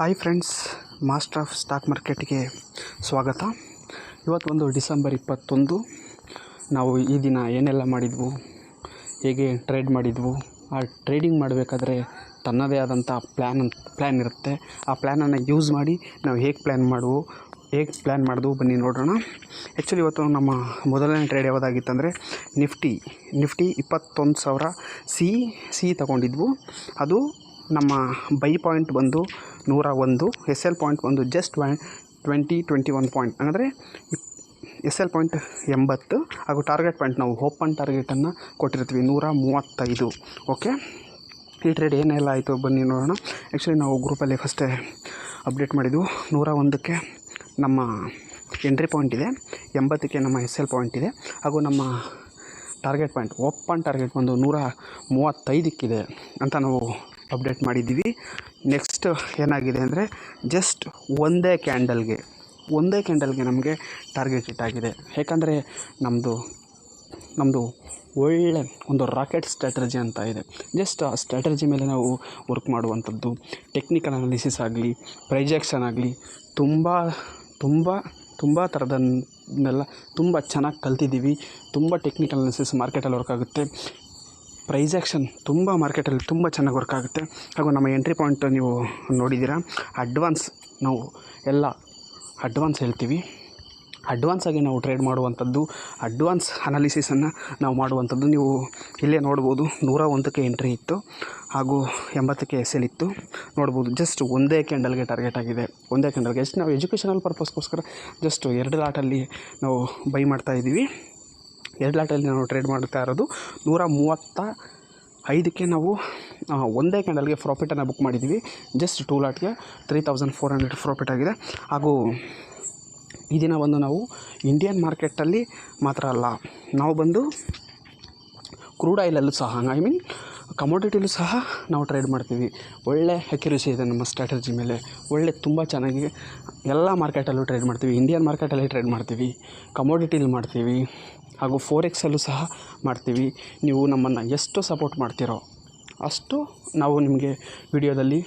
Hi friends master of stock ಮಾರ್ಕೆಟ್ಗೆ ಸ್ವಾಗತ. ಇವತ್ತು ಒಂದು ಡಿಸೆಂಬರ್ ಇಪ್ಪತ್ತೊಂದು. ನಾವು ಈ ದಿನ ಏನೆಲ್ಲ ಮಾಡಿದ್ವು? ಹೇಗೆ ಟ್ರೇಡ್ ಮಾಡಿದ್ವು? ಆ ಟ್ರೇಡಿಂಗ್ ಮಾಡಬೇಕಾದ್ರೆ ತನ್ನದೇ ಆದಂಥ ಪ್ಲ್ಯಾನ್ ಪ್ಲ್ಯಾನ್ ಇರುತ್ತೆ. ಆ ಪ್ಲ್ಯಾನನ್ನು ಯೂಸ್ ಮಾಡಿ ನಾವು ಹೇಗೆ ಪ್ಲ್ಯಾನ್ ಮಾಡುವು, ಹೇಗೆ ಪ್ಲ್ಯಾನ್ ಮಾಡಿದ್ವು ಬನ್ನಿ ನೋಡೋಣ. ಆ್ಯಕ್ಚುಲಿ ಇವತ್ತು ನಮ್ಮ ಮೊದಲನೇ ಟ್ರೇಡ್ ಯಾವುದಾಗಿತ್ತಂದರೆ ನಿಫ್ಟಿ ನಿಫ್ಟಿ ಇಪ್ಪತ್ತೊಂದು ಸಾವಿರ ಸಿ ಸಿ ತಗೊಂಡಿದ್ವು. ಅದು ನಮ್ಮ ಬೈ ಪಾಯಿಂಟ್ ಬಂದು ನೂರ ಒಂದು ಎಸ್ ಎಲ್ ಪಾಯಿಂಟ್ ಒಂದು just twenty twenty one point ಅಂದರೆ ಎಸ್ ಎಲ್ ಪಾಯಿಂಟ್ ಎಂಬತ್ತು ಹಾಗೂ ಟಾರ್ಗೆಟ್ ಪಾಯಿಂಟ್ ನಾವು ಓಪನ್ ಟಾರ್ಗೆಟನ್ನು ಕೊಟ್ಟಿರ್ತೀವಿ ನೂರ ಮೂವತ್ತೈದು ಓಕೆ ಈ ಟ್ರೇಡ್ ಏನೆಲ್ಲ ಆಯಿತು ಬನ್ನಿ ನೋಡೋಣ. ಆ್ಯಕ್ಚುಲಿ ನಾವು ಗ್ರೂಪಲ್ಲಿ ಫಸ್ಟೇ ಅಪ್ಡೇಟ್ ಮಾಡಿದ್ವು ನೂರ ಒಂದಕ್ಕೆ ನಮ್ಮ ಎಂಟ್ರಿ ಪಾಯಿಂಟ್ ಇದೆ, ಎಂಬತ್ತಕ್ಕೆ ನಮ್ಮ ಎಸ್ ಎಲ್ ಪಾಯಿಂಟ್ ಇದೆ ಹಾಗೂ ನಮ್ಮ ಟಾರ್ಗೆಟ್ ಪಾಯಿಂಟ್ ಓಪನ್ ಟಾರ್ಗೆಟ್ ಒಂದು ನೂರ ಮೂವತ್ತೈದಕ್ಕಿದೆ ಅಂತ ನಾವು ಅಪ್ಡೇಟ್ ಮಾಡಿದ್ದೀವಿ. ನೆಕ್ಸ್ಟ್ ಏನಾಗಿದೆ ಅಂದರೆ ಜಸ್ಟ್ ಒಂದೇ ಕ್ಯಾಂಡಲ್ಗೆ ಒಂದೇ ಕ್ಯಾಂಡಲ್ಗೆ ನಮಗೆ ಟಾರ್ಗೆಟ್ ಇಟ್ ಆಗಿದೆ. ಯಾಕಂದರೆ ನಮ್ಮದು ನಮ್ಮದು ಒಳ್ಳೆ ಒಂದು ರಾಕೆಟ್ ಸ್ಟ್ರಾಟಜಿ ಅಂತ ಇದೆ. ಜಸ್ಟ್ ಆ ಸ್ಟ್ರಾಟಜಿ ಮೇಲೆ ನಾವು ವರ್ಕ್ ಮಾಡುವಂಥದ್ದು ಟೆಕ್ನಿಕಲ್ ಅನಾಲಿಸಿಸ್ ಆಗಲಿ ಪ್ರೈಜೆಕ್ಷನ್ ಆಗಲಿ, ತುಂಬ ತುಂಬ ತುಂಬ ಥರದನ್ನೆಲ್ಲ ತುಂಬ ಚೆನ್ನಾಗಿ ಕಲ್ತಿದ್ದೀವಿ. ತುಂಬ ಟೆಕ್ನಿಕಲ್ ಅನಾಲಿಸಿಸ್ ಮಾರ್ಕೆಟಲ್ಲಿ ವರ್ಕ್ ಆಗುತ್ತೆ. ಪ್ರೈಜೆಕ್ಷನ್ ತುಂಬ ಮಾರ್ಕೆಟಲ್ಲಿ ತುಂಬ ಚೆನ್ನಾಗಿ ವರ್ಕ್ ಆಗುತ್ತೆ. ಹಾಗೂ ನಮ್ಮ ಎಂಟ್ರಿ ಪಾಯಿಂಟ್ ನೀವು ನೋಡಿದ್ದೀರಾ ಅಡ್ವಾನ್ಸ್ ನಾವು ಎಲ್ಲ ಅಡ್ವಾನ್ಸ್ ಹೇಳ್ತೀವಿ. ಅಡ್ವಾನ್ಸಾಗಿ ನಾವು ಟ್ರೇಡ್ ಮಾಡುವಂಥದ್ದು ಅಡ್ವಾನ್ಸ್ ಅನಾಲಿಸಿಸನ್ನು ನಾವು ಮಾಡುವಂಥದ್ದು ನೀವು ಇಲ್ಲೇ ನೋಡ್ಬೋದು. ನೂರ ಒಂದಕ್ಕೆ ಎಂಟ್ರಿ ಇತ್ತು, ಹಾಗೂ ಎಂಬತ್ತಕ್ಕೆ ಇತ್ತು. ನೋಡ್ಬೋದು ಜಸ್ಟ್ ಒಂದೇ ಕ್ಯಾಂಡಲ್ಗೆ ಟಾರ್ಗೆಟ್ ಆಗಿದೆ. ಒಂದೇ ಕ್ಯಾಂಡಲ್ಗೆ ಎಷ್ಟು ನಾವು ಎಜುಕೇಷನಲ್ ಪರ್ಪಸ್ಗೋಸ್ಕರ ಜಸ್ಟ್ ಎರಡು ಲಾಟಲ್ಲಿ ನಾವು ಬೈ ಮಾಡ್ತಾ ಇದ್ದೀವಿ. ಎರಡು ಲಾಟಲ್ಲಿ ನಾವು ಟ್ರೇಡ್ ಮಾಡ್ತಾ ಇರೋದು. ನೂರ ಮೂವತ್ತ ಐದಕ್ಕೆ ನಾವು ಒಂದೇ ಕ್ಯಾಂಡಲ್ಗೆ ಪ್ರಾಫಿಟನ್ನು ಬುಕ್ ಮಾಡಿದ್ದೀವಿ just two ಲಾಟ್ಗೆ three thousand four hundred profit ಆಗಿದೆ. ಹಾಗೂ ಈ ದಿನ ಬಂದು ನಾವು ಇಂಡಿಯನ್ ಮಾರ್ಕೆಟಲ್ಲಿ ಮಾತ್ರ ಅಲ್ಲ, ನಾವು ಬಂದು ಕ್ರೂಡ್ ಆಯಿಲಲ್ಲೂ ಸಹ ಐ ಮೀನ್ ಕಮೋಡಿಟಿಲೂ ಸಹ ನಾವು ಟ್ರೇಡ್ ಮಾಡ್ತೀವಿ. ಒಳ್ಳೆ ಅಕ್ಯುರಸಿ ಇದೆ ನಮ್ಮ ಸ್ಟ್ರಾಟಜಿ ಮೇಲೆ. ಒಳ್ಳೆ ತುಂಬ ಚೆನ್ನಾಗಿ ಎಲ್ಲ ಮಾರ್ಕೆಟಲ್ಲೂ ಟ್ರೇಡ್ ಮಾಡ್ತೀವಿ. ಇಂಡಿಯನ್ ಮಾರ್ಕೆಟಲ್ಲಿ ಟ್ರೇಡ್ ಮಾಡ್ತೀವಿ. ಕಮೋಡಿಟಿಲಿ ಮಾಡ್ತೀವಿ. ಹಾಗೂ ಫೋರ್ ಎಕ್ಸಲ್ಲೂ ಸಹ ಮಾಡ್ತೀವಿ. ನೀವು ನಮ್ಮನ್ನು ಎಷ್ಟು ಸಪೋರ್ಟ್ ಮಾಡ್ತೀರೋ ಅಷ್ಟು ನಾವು ನಿಮಗೆ ವಿಡಿಯೋದಲ್ಲಿ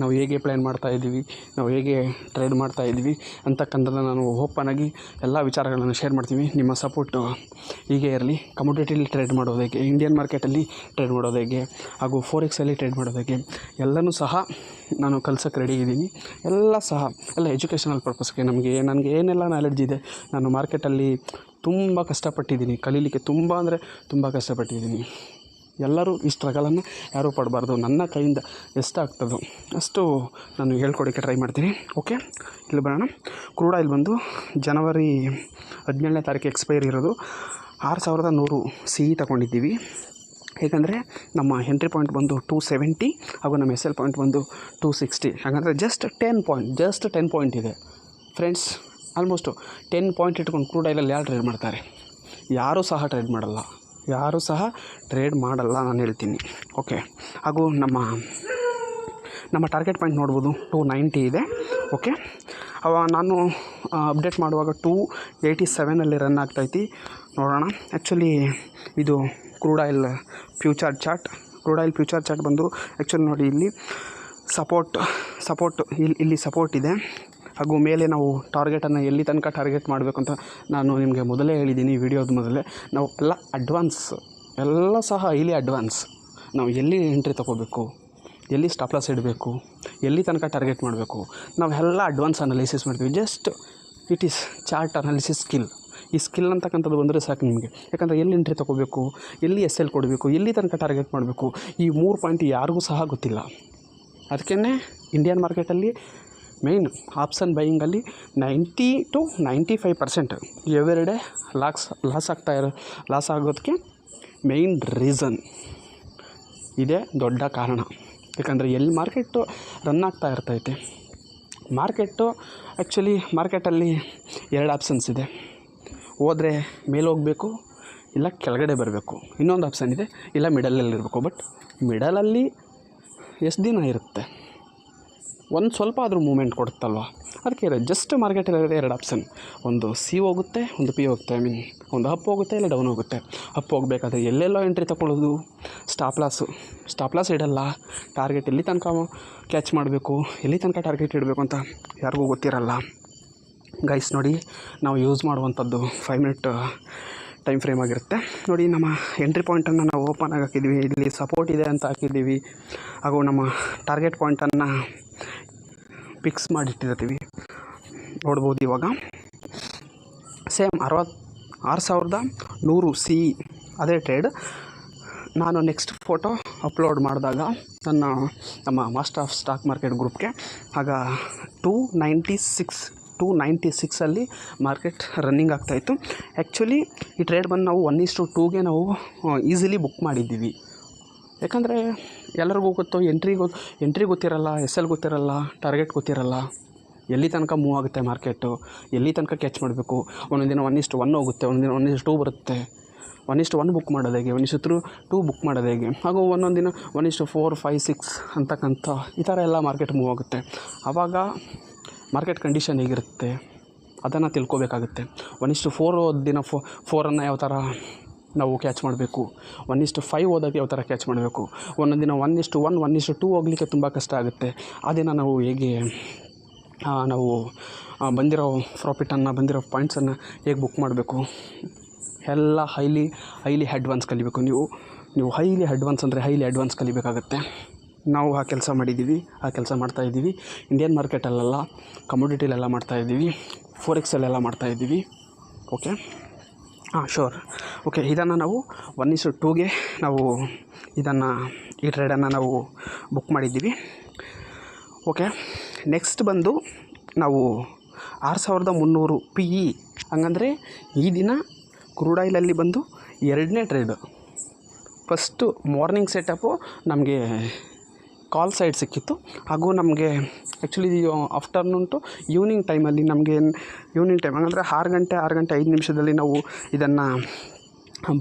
ನಾವು ಹೇಗೆ ಪ್ಲ್ಯಾನ್ ಮಾಡ್ತಾ ಇದ್ದೀವಿ, ನಾವು ಹೇಗೆ ಟ್ರೇಡ್ ಮಾಡ್ತಾ ಇದ್ದೀವಿ ಅಂತಕ್ಕಂಥದ್ದು ನಾನು ಓಪನ್ ಆಗಿ ಎಲ್ಲ ವಿಚಾರಗಳನ್ನು ಶೇರ್ ಮಾಡ್ತೀವಿ. ನಿಮ್ಮ ಸಪೋರ್ಟು ಹೀಗೆ ಇರಲಿ. ಕಮೋಡಿಟಿಲಿ ಟ್ರೇಡ್ ಮಾಡೋದು ಹೇಗೆ ಇಂಡಿಯನ್ ಮಾರ್ಕೆಟಲ್ಲಿ ಟ್ರೇಡ್ ಮಾಡೋದು ಹೇಗೆ, ಹಾಗೂ ಫೋರೆಕ್ಸಲ್ಲಿ ಟ್ರೇಡ್ ಮಾಡೋದು ಹೇಗೆ, ಎಲ್ಲನೂ ಸಹ ನಾನು ಕಲ್ಸೋಕ್ಕೆ ರೆಡಿ ಇದ್ದೀನಿ. ಎಲ್ಲ ಸಹ, ಎಲ್ಲ ಎಜುಕೇಷನಲ್ ಪರ್ಪಸ್ಗೆ ನಮಗೆ ನನಗೆ ಏನೆಲ್ಲ ನಾಲೆಡ್ಜ್ ಇದೆ, ನಾನು ಮಾರ್ಕೆಟಲ್ಲಿ ತುಂಬ ಕಷ್ಟಪಟ್ಟಿದ್ದೀನಿ. ಕಲೀಲಿಕ್ಕೆ ತುಂಬ ಅಂದರೆ ತುಂಬ ಕಷ್ಟಪಟ್ಟಿದ್ದೀನಿ. ಎಲ್ಲರೂ ಈ ಸ್ಟ್ರಗಲನ್ನು ಯಾರೂ ಪಡಬಾರ್ದು. ನನ್ನ ಕೈಯಿಂದ ಎಷ್ಟಾಗ್ತದೋ ಅಷ್ಟು ನಾನು ಹೇಳ್ಕೊಡೋಕ್ಕೆ ಟ್ರೈ ಮಾಡ್ತೀನಿ. ಓಕೆ ಇಲ್ಲಿ ಬರೋಣ. ಕ್ರೂಡ್ ಇಲ್ಲಿ ಬಂದು ಜನವರಿ ಹದಿನೇಳನೇ ತಾರೀಕು ಎಕ್ಸ್ಪೈರ್ ಇರೋದು. ಆರು ಸಾವಿರದ ನೂರು ಸಿ ಇ ತಗೊಂಡಿದ್ದೀವಿ. ಏಕೆಂದರೆ ನಮ್ಮ ಎಂಟ್ರಿ ಪಾಯಿಂಟ್ ಬಂದು ಟೂ ಸೆವೆಂಟಿ ಹಾಗೂ ನಮ್ಮ ಎಸ್ ಎಲ್ ಪಾಯಿಂಟ್ ಬಂದು two sixty ಹಾಗಂದರೆ just ten point just ten point ಇದೆ. ಫ್ರೆಂಡ್ಸ್ ಆಲ್ಮೋಸ್ಟು ಟೆನ್ ಪಾಯಿಂಟ್ ಇಟ್ಕೊಂಡು ಕ್ರೂಡ್ ಆಯಿಲಲ್ಲಿ ಯಾರು ಟ್ರೇಡ್ ಮಾಡ್ತಾರೆ? ಯಾರೂ ಸಹ ಟ್ರೇಡ್ ಮಾಡಲ್ಲ. ಯಾರೂ ಸಹ ಟ್ರೇಡ್ ಮಾಡಲ್ಲ ನಾನು ಹೇಳ್ತೀನಿ. ಓಕೆ ಹಾಗೂ ನಮ್ಮ ನಮ್ಮ ಟಾರ್ಗೆಟ್ ಪಾಯಿಂಟ್ ನೋಡ್ಬೋದು. ಟೂ ನೈಂಟಿ ಇದೆ. ಓಕೆ ಅವ ನಾನು ಅಪ್ಡೇಟ್ ಮಾಡುವಾಗ ಟೂ ಏಯ್ಟಿ ಸೆವೆನಲ್ಲಿ ರನ್ ಆಗ್ತೈತಿ ನೋಡೋಣ. ಆ್ಯಕ್ಚುಲಿ ಇದು crude oil future chart crude oil future chart ಬಂದು ಆ್ಯಕ್ಚುಲಿ ನೋಡಿ ಇಲ್ಲಿ ಸಪೋರ್ಟ್ ಸಪೋರ್ಟ್ ಇಲ್ಲಿ ಇಲ್ಲಿ ಸಪೋರ್ಟ್ ಇದೆ. ಹಾಗೂ ಮೇಲೆ ನಾವು ಟಾರ್ಗೆಟನ್ನು ಎಲ್ಲಿ ತನಕ ಟಾರ್ಗೆಟ್ ಮಾಡಬೇಕು ಅಂತ ನಾನು ನಿಮಗೆ ಮೊದಲೇ ಹೇಳಿದ್ದೀನಿ ವಿಡಿಯೋದ ಮೊದಲೇ. ನಾವು ಎಲ್ಲ ಅಡ್ವಾನ್ಸ್ ಎಲ್ಲ ಸಹ ಇಲ್ಲಿ ಅಡ್ವಾನ್ಸ್ ನಾವು ಎಲ್ಲಿ ಎಂಟ್ರಿ ತೊಗೋಬೇಕು, ಎಲ್ಲಿ ಸ್ಟಾಪ್ ಲಾಸ್ ಇಡಬೇಕು, ಎಲ್ಲಿ ತನಕ ಟಾರ್ಗೆಟ್ ಮಾಡಬೇಕು. ನಾವು ಎಲ್ಲ ಅಡ್ವಾನ್ಸ್ ಅನಾಲಿಸಿಸ್ ಮಾಡ್ತೀವಿ. Just it is chart analysis skill ಈ ಸ್ಕಿಲ್ ಅಂತಕ್ಕಂಥದ್ದು ಬಂದರೆ ಸಾಕು ನಿಮಗೆ. ಯಾಕಂದರೆ ಎಲ್ಲಿ ಎಂಟ್ರಿ ತೊಗೋಬೇಕು, ಎಲ್ಲಿ ಎಸ್ ಎಲ್ ಕೊಡಬೇಕು, ಎಲ್ಲಿ ತನಕ ಟಾರ್ಗೆಟ್ ಮಾಡಬೇಕು, ಈ ಮೂರು ಪಾಯಿಂಟ್ ಯಾರಿಗೂ ಸಹ ಗೊತ್ತಿಲ್ಲ. ಅದಕ್ಕೇ ಇಂಡಿಯನ್ ಮಾರ್ಕೆಟಲ್ಲಿ main option ಬೈಯಿಂಗಲ್ಲಿ ninety to ninety five percent every day lakhs loss ಆಗ್ತಾ ಇರೋ ಲಾಸ್ ಆಗೋದಕ್ಕೆ ಮೇಯ್ನ್ ರೀಸನ್ ಇದೇ ದೊಡ್ಡ ಕಾರಣ. ಯಾಕಂದರೆ ಎಲ್ಲಿ ಮಾರ್ಕೆಟು ರನ್ ಆಗ್ತಾ ಇರ್ತೈತೆ. ಮಾರ್ಕೆಟು ಆ್ಯಕ್ಚುಲಿ ಮಾರ್ಕೆಟಲ್ಲಿ ಎರಡು ಆಪ್ಷನ್ಸ್ ಇದೆ. ಹೋದರೆ ಮೇಲೆ ಹೋಗಬೇಕು, ಇಲ್ಲ ಕೆಳಗಡೆ ಬರಬೇಕು. ಇನ್ನೊಂದು ಆಪ್ಷನ್ ಇದೆ, ಇಲ್ಲ ಮಿಡಲಲ್ಲಿ ಇರಬೇಕು ಬಟ್ ಮಿಡಲಲ್ಲಿ ಎಷ್ಟು ದಿನ ಇರುತ್ತೆ? ಒಂದು ಸ್ವಲ್ಪ ಆದರೂ ಮೂಮೆಂಟ್ ಕೊಡುತ್ತಲ್ವ? ಅದಕ್ಕೆ ಜಸ್ಟ್ ಮಾರ್ಕೆಟಲ್ಲಿರೋದೇ ಎರಡು ಆಪ್ಷನ್ ಒಂದು ಸಿ ಹೋಗುತ್ತೆ, ಒಂದು ಪಿ ಹೋಗುತ್ತೆ. ಐ ಮೀನ್ ಒಂದು ಅಪ್ ಹೋಗುತ್ತೆ, ಇಲ್ಲ ಡೌನ್ ಹೋಗುತ್ತೆ. ಅಪ್ ಹೋಗಬೇಕಾದ್ರೆ ಎಲ್ಲೆಲ್ಲೋ ಎಂಟ್ರಿ ತೊಗೊಳ್ಳೋದು? ಸ್ಟಾಪ್ ಲಾಸು ಸ್ಟಾಪ್ ಲಾಸ್ ಇಡಲ್ಲ. ಟಾರ್ಗೆಟ್ ಎಲ್ಲಿ ತನಕ ಕ್ಯಾಚ್ ಮಾಡಬೇಕು? ಎಲ್ಲಿ ತನಕ ಟಾರ್ಗೆಟ್ ಇಡಬೇಕು ಅಂತ ಯಾರಿಗೂ ಗೊತ್ತಿರಲ್ಲ. ಗೈಸ್ ನೋಡಿ, ನಾವು ಯೂಸ್ ಮಾಡುವಂಥದ್ದು ಫೈವ್ ಮಿನಿಟ್ ಟೈಮ್ ಫ್ರೇಮ್ ಆಗಿರುತ್ತೆ. ನೋಡಿ, ನಮ್ಮ ಎಂಟ್ರಿ ಪಾಯಿಂಟನ್ನು ನಾವು ಓಪನ್ ಆಗಿ ಹಾಕಿದ್ವಿ ಇಲ್ಲಿ ಸಪೋರ್ಟ್ ಇದೆ ಅಂತ ಹಾಕಿದ್ದೀವಿ. ಹಾಗೂ ನಮ್ಮ ಟಾರ್ಗೆಟ್ ಪಾಯಿಂಟನ್ನು ಫಿಕ್ಸ್ ಮಾಡಿಟ್ಟಿರ್ತೀವಿ. ನೋಡ್ಬೋದು ಇವಾಗ. ಸೇಮ್ ಅರವತ್ತು ಆರು ಸಾವಿರದ ನೂರು ಸಿ ಅದೇ ಟ್ರೇಡ್. ನಾನು ನೆಕ್ಸ್ಟ್ ಫೋಟೋ ಅಪ್ಲೋಡ್ ಮಾಡಿದಾಗ ನನ್ನ, ನಮ್ಮ ಮಾಸ್ಟರ್ ಆಫ್ ಸ್ಟಾಕ್ ಮಾರ್ಕೆಟ್ ಗ್ರೂಪ್ಗೆ, ಆಗ two ninety six, two ninety ಸಿಕ್ಸಲ್ಲಿ market running ಆಗ್ತಾಯಿತ್ತು ಆ್ಯಕ್ಚುಲಿ ಈ ಟ್ರೇಡ್ ಬಂದು ನಾವು ಒನ್ ಇಸ್ಟು ಟೂಗೆ ನಾವು ಈಸಿಲಿ ಬುಕ್ ಮಾಡಿದ್ದೀವಿ. ಯಾಕಂದರೆ ಎಲ್ಲರಿಗೂ ಗೊತ್ತು ಎಂಟ್ರಿ ಗೊತ್ತು ಎಂಟ್ರಿ ಗೊತ್ತಿರಲ್ಲ ಎಸ್ ಎಲ್ ಗೊತ್ತಿರಲ್ಲ ಟಾರ್ಗೆಟ್ ಗೊತ್ತಿರಲ್ಲ. ಎಲ್ಲಿ ತನಕ ಮೂವ್ ಆಗುತ್ತೆ ಮಾರ್ಕೆಟು ಎಲ್ಲಿ ತನಕ ಕ್ಯಾಚ್ ಮಾಡಬೇಕು? ಒಂದೊಂದು ದಿನ ಒನ್ ಇಷ್ಟು ಒನ್ ಹೋಗುತ್ತೆ ಒಂದಿನ ದಿನ ಒನ್ ಇಷ್ಟು ಟೂ ಬರುತ್ತೆ. ಒನ್ ಇಷ್ಟು ಒನ್ ಬುಕ್ ಮಾಡೋದು ಹೇಗೆ? ಒನ್ ಇಷ್ಟು ತ್ರೂ ಟೂ ಬುಕ್ ಮಾಡೋದು ಹೇಗೆ? ಹಾಗೂ ಒಂದೊಂದು ದಿನ ಒನ್ ಇಷ್ಟು ಫೋರ್ ಫೈವ್ ಸಿಕ್ಸ್ ಅಂತಕ್ಕಂಥ ಈ ಥರ ಎಲ್ಲ ಮಾರ್ಕೆಟ್ ಮೂವ್ ಆಗುತ್ತೆ. ಆವಾಗ ಮಾರ್ಕೆಟ್ ಕಂಡೀಷನ್ ಹೇಗಿರುತ್ತೆ? ಅದನ್ನು ತಿಳ್ಕೊಬೇಕಾಗುತ್ತೆ. ಒನ್ ಇಷ್ಟು ಫೋರ್ ದಿನ ಫೋ ಫೋರನ್ನು ಯಾವ ಥರ ನಾವು ಕ್ಯಾಚ್ ಮಾಡಬೇಕು. ಒನ್ ಇಷ್ಟು ಫೈವ್ ಹೋದಾಗ ಯಾವ ಥರ ಕ್ಯಾಚ್ ಮಾಡಬೇಕು ಒಂದೊಂದು ದಿನ ಒನ್ ಇಷ್ಟು ಒನ್ ಒನ್ ಇಷ್ಟು ಟೂ ಹೋಗಲಿಕ್ಕೆ ತುಂಬ ಕಷ್ಟ ಆಗುತ್ತೆ. ಆ ದಿನ ನಾವು ಹೇಗೆ ನಾವು ಬಂದಿರೋ ಪ್ರಾಫಿಟನ್ನು ಬಂದಿರೋ ಪಾಯಿಂಟ್ಸನ್ನು ಹೇಗೆ ಬುಕ್ ಮಾಡಬೇಕು? ಎಲ್ಲ ಹೈಲಿ ಹೈಲಿ ಅಡ್ವಾನ್ಸ್ ಕಲಿಬೇಕು. ನೀವು ನೀವು ಹೈಲಿ ಅಡ್ವಾನ್ಸ್ ಅಂದರೆ ಹೈಲಿ ಅಡ್ವಾನ್ಸ್ ಕಲಿಬೇಕಾಗತ್ತೆ. ನಾವು ಆ ಕೆಲಸ ಮಾಡಿದ್ದೀವಿ, ಆ ಕೆಲಸ ಮಾಡ್ತಾಯಿದ್ದೀವಿ ಇಂಡಿಯನ್ ಮಾರ್ಕೆಟಲ್ಲೆಲ್ಲ ಕಮೋಡಿಟಿಲೆಲ್ಲ ಮಾಡ್ತಾಯಿದ್ದೀವಿ ಫೋರೆಕ್ಸಲ್ಲೆಲ್ಲ ಮಾಡ್ತಾಯಿದ್ದೀವಿ ಓಕೆ ಹಾಂ ಶೋರ್ ಓಕೆ ಇದನ್ನು ನಾವು ಒನ್ ಇಸು ಟೂಗೆ ನಾವು ಇದನ್ನು, ಈ ಟ್ರೇಡನ್ನು ನಾವು ಬುಕ್ ಮಾಡಿದ್ದೀವಿ. ಓಕೆ ನೆಕ್ಸ್ಟ್ ಬಂದು ನಾವು ಆರು ಸಾವಿರದ ಮುನ್ನೂರು ಪಿ ಇ ಹಂಗಂದರೆ ಈ ದಿನ ಕ್ರೂಡ್ ಆಯಿಲಲ್ಲಿ ಬಂದು ಎರಡನೇ ಟ್ರೇಡು ಫಸ್ಟು ಮಾರ್ನಿಂಗ್ ಸೆಟಪ್ಪು ನಮಗೆ ಕಾಲ್ ಸೈಡ್ ಸಿಕ್ಕಿತ್ತು. ಹಾಗೂ ನಮಗೆ ಆ್ಯಕ್ಚುಲಿ ಆಫ್ಟರ್ನೂನ್ ಟು ಈವ್ನಿಂಗ್ ಟೈಮಲ್ಲಿ ನಮಗೆ ಈವ್ನಿಂಗ್ ಟೈಮ್ ಹಂಗಂದ್ರೆ ಆರು ಗಂಟೆ ಆರು ಗಂಟೆ ಐದು ನಿಮಿಷದಲ್ಲಿ ನಾವು ಇದನ್ನು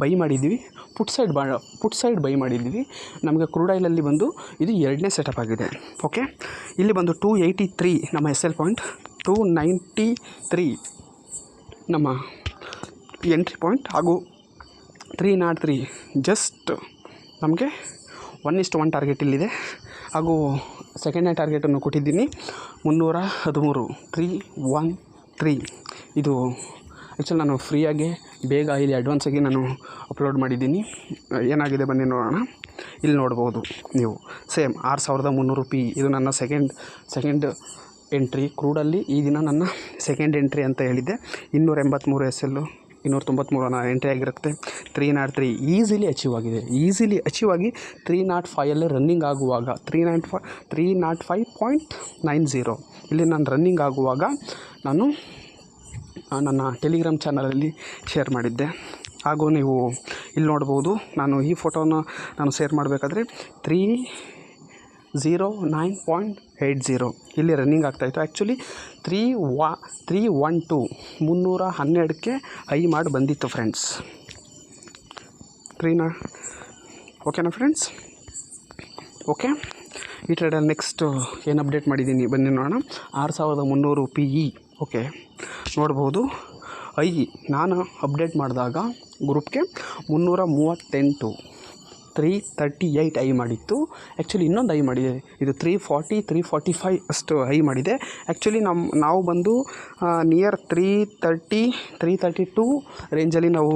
ಬೈ ಮಾಡಿದ್ದೀವಿ. ಪುಟ್ ಸೈಡ್ ಬಾ, ಪುಟ್ ಸೈಡ್ ಬೈ ಮಾಡಿದ್ದೀವಿ. ನಮಗೆ ಕ್ರೂಡ್ ಆಯಿಲಲ್ಲಿ ಬಂದು ಇದು ಎರಡನೇ ಸೆಟಪ್ ಆಗಿದೆ. ಓಕೆ ಇಲ್ಲಿ ಬಂದು ಟೂ ಏಯ್ಟಿ ತ್ರೀ ನಮ್ಮ S L point two ninety three ನಮ್ಮ ಎಂಟ್ರಿ ಪಾಯಿಂಟ್ ಹಾಗೂ ತ್ರೀ ನಾಟ್ ತ್ರೀ ಜಸ್ಟ್ ನಮಗೆ ಒನ್ ಇಷ್ಟು ಒನ್ ಟಾರ್ಗೆಟ್ ಇಲ್ಲಿದೆ. ಹಾಗೂ ಸೆಕೆಂಡ್ನೇ ಟಾರ್ಗೆಟನ್ನು ಕೊಟ್ಟಿದ್ದೀನಿ. ಮುನ್ನೂರ ಹದಿಮೂರು. ತ್ರೀ ಒನ್ ತ್ರೀ ಇದು ಆ್ಯಕ್ಚುಲಿ ನಾನು ಫ್ರೀಯಾಗಿ ಬೇಗ ಇಲ್ಲಿ ಅಡ್ವಾನ್ಸಾಗಿ ನಾನು ಅಪ್ಲೋಡ್ ಮಾಡಿದ್ದೀನಿ. ಏನಾಗಿದೆ ಬನ್ನಿ ನೋಡೋಣ. ಇಲ್ಲಿ ನೋಡ್ಬೋದು ನೀವು. ಸೇಮ್ ಆರು ಸಾವಿರದ ಮುನ್ನೂರು ಪಿ ಇದು ನನ್ನ ಸೆಕೆಂಡ್ ಸೆಕೆಂಡ್ ಎಂಟ್ರಿ ಕ್ರೂಡಲ್ಲಿ ಈ ದಿನ ನನ್ನ ಸೆಕೆಂಡ್ ಎಂಟ್ರಿ ಅಂತ ಹೇಳಿದ್ದೆ. ಇನ್ನೂರ ಎಂಬತ್ತ್ಮೂರು ಎಸ್ ಎಲ್ಲು ಇನ್ನೂರ ತೊಂಬತ್ತ್ಮೂರು ನಾನು ಎಂಟ್ರಿ ಆಗಿರುತ್ತೆ. Three nought three easily achieve ಆಗಿದೆ. ಈಸಿಲಿ ಅಚೀವ್ ಆಗಿ ತ್ರೀ ನಾಟ್ ಫೈಯಲ್ಲೇ ರನ್ನಿಂಗ್ ಆಗುವಾಗ three nought five three nought five point nine zero ಇಲ್ಲಿ ನಾನು ರನ್ನಿಂಗ್ ಆಗುವಾಗ ನಾನು ನನ್ನ ಟೆಲಿಗ್ರಾಮ್ ಚಾನಲಲ್ಲಿ ಶೇರ್ ಮಾಡಿದ್ದೆ. ಹಾಗೂ ನೀವು ಇಲ್ಲಿ ನೋಡ್ಬೋದು, ನಾನು ಈ ಫೋಟೋನ ನಾನು ಶೇರ್ ಮಾಡಬೇಕಾದ್ರೆ three zero nine point eight zero ಇಲ್ಲಿ ರನ್ನಿಂಗ್ ಆಗ್ತಾಯಿತ್ತು ಆ್ಯಕ್ಚುಲಿ ತ್ರೀ ವಾ ತ್ರೀ ಒನ್ ಟು ಮುನ್ನೂರ ಹನ್ನೆರಡಕ್ಕೆ ಹೈ ಮಾಡಿ ಬಂದಿತ್ತು ಫ್ರೆಂಡ್ಸ್ ತ್ರೀನಾ ಓಕೆನಾ ಫ್ರೆಂಡ್ಸ್ ಓಕೆ ಈ ಟ್ರೇಡಲ್ಲಿ ನೆಕ್ಸ್ಟು ಏನು ಅಪ್ಡೇಟ್ ಮಾಡಿದ್ದೀನಿ ಬನ್ನಿ ನೋಡೋಣ. ಆರು ಸಾವಿರದ ಮುನ್ನೂರು ಪಿ ಇ ಓಕೆ ನೋಡ್ಬೋದು. ಐ ನಾನು ಅಪ್ಡೇಟ್ ಮಾಡಿದಾಗ ಗ್ರೂಪ್ಗೆ ಮುನ್ನೂರ ಮೂವತ್ತೆಂಟು. ತ್ರೀ ತರ್ಟಿ ಏಯ್ಟ್ ಐ ಮಾಡಿತ್ತು. ಆ್ಯಕ್ಚುಲಿ ಇನ್ನೊಂದು ಐ ಮಾಡಿದೆ. ಇದು three forty three forty five ಅಷ್ಟು ಐ ಮಾಡಿದೆ. ಆ್ಯಕ್ಚುಲಿ ನಮ್ಮ ನಾವು ಬಂದು near three thirty three thirty two ರೇಂಜಲ್ಲಿ ನಾವು